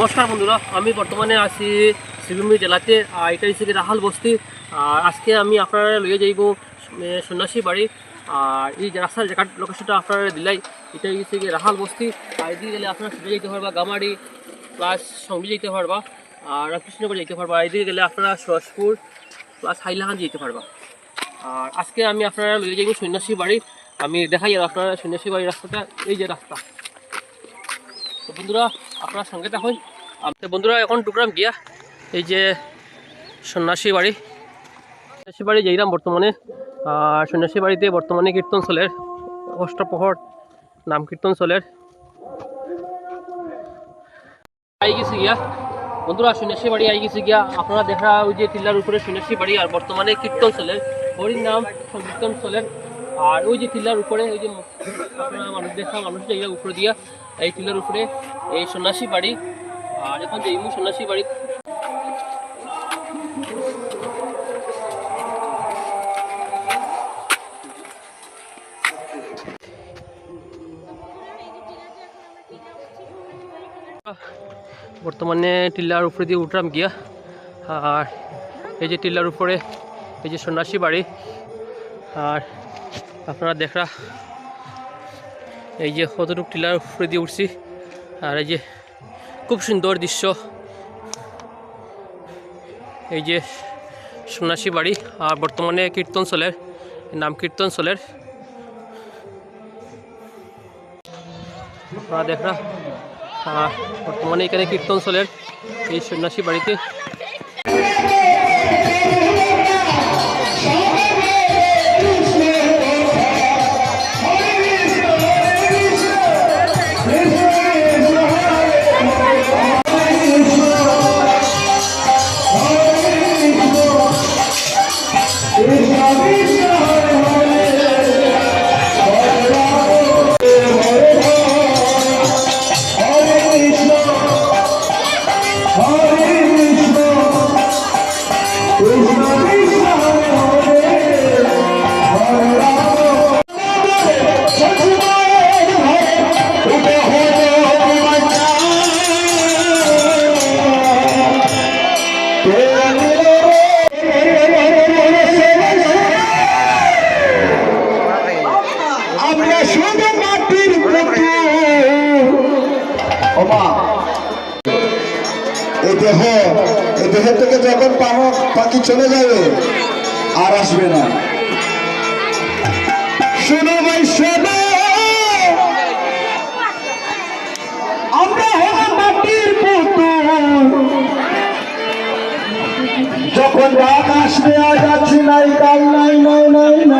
নমস্কার বন্ধুরা, আমি বর্তমানে আছি শিবভূমি জেলাতে আর এটা হচ্ছে রাহাল বস্তি। আর আজকে আমি আপনারা লইয়ে যাইব সন্ন্যাসী বাড়ি। আর এই রাস্তার জায়গা লোকেশনটা আপনারা দিলাই এটা হচ্ছে কি রাহাল বস্তি। আর এদিকে গেলে আপনারা সিধে যেতে পারবা, গামারি প্লাস সঙ্গী যেতে পারবা, আর কৃষ্ণনগর যেতে পারবা। এদিকে গেলে আপনারা সরসপুর প্লাস হাইলাহান যেতে পারবা। আর আজকে আমি আপনারা লইয়ে যাইব সন্ন্যাসী বাড়ি। আমি দেখাই আপনারা সন্ন্যাসী বাড়ির রাস্তাটা, এই যে রাস্তা। বন্ধুরা, আপনার সঙ্গে দেখুন বন্ধুরা, এখন টুকরাম গিয়া এই যে সন্ন্যাসী বাড়ি। সন্ন্যাসী বাড়ি যাইলাম বর্তমানে। আর সন্ন্যাসী বাড়িতে বর্তমানে কীর্তন চলের অষ্টপ্রহর নাম কীর্তন চলের আই গেছি গিয়া। বন্ধুরা, সন্ন্যাসী বাড়ি আই গেছি গিয়া। আপনারা দেখা ওই যে টিল্লার উপরে সন্ন্যাসী বাড়ি আর বর্তমানে কীর্তন চলের হরির নাম সংকীর্তন চলের আর ওই যে টিল্লার উপরে, ওই যে আপনারা মানুষ দেখা, মানুষ জায়গা উপরে দিয়া, এই টিল্লার উপরে এই সন্ন্যাসী বাড়ি, আর এখন যাইমু সন্ন্যাসী বাড়ি। বর্তমানে টিল্লার উপরে দিয়ে উঠলাম গিয়া, আর এই যে টিল্লার উপরে, এই যে সন্ন্যাসী বাড়ি, আর আপনারা দেখা এই যে কতটুক টিলার উপরে দিয়ে উঠছি, আর এই যে খুব সুন্দর দৃশ্য। এই যে সন্ন্যাসী বাড়ি, আর বর্তমানে কীর্তন চলের নাম কীর্তন চলের আপনারা দেখা আর বর্তমানে এখানে কীর্তন চলের এই সন্ন্যাসী বাড়িতে। দেহ এই দেহ থেকে যখন পাখা পাখি চলে যাবে, আর আসবে না। আমরা হলাম মাটির যখন রাত আসবে, আজ আছি নাই, কাল নাই নাই নাই।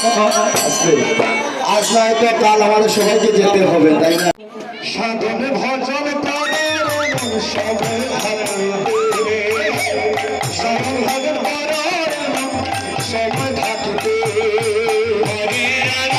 আজ নয়তো কাল আমাদের সবাইকে যেতে হবে, তাই না? সাধনে ভজন মন সবে সাধন ভজন সবে থাকিতে হরে রাম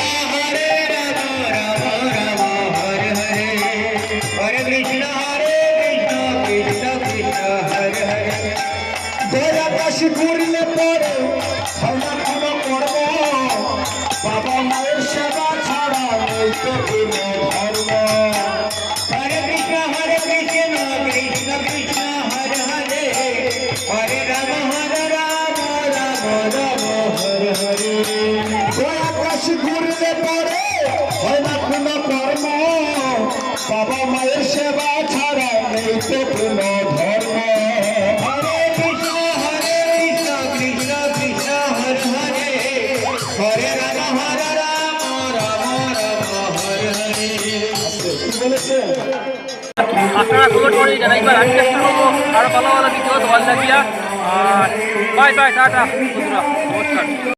বাবা মায়ের সেবা ছাড়া নেই তো কোনো ধর্ম আপনারা কমেন্ট করে জানাইবার আমি চেষ্টা করব আরও ভালো ভালো ভিডিও লাগিয়া আর বাই বাই, টাটা নমস্কার।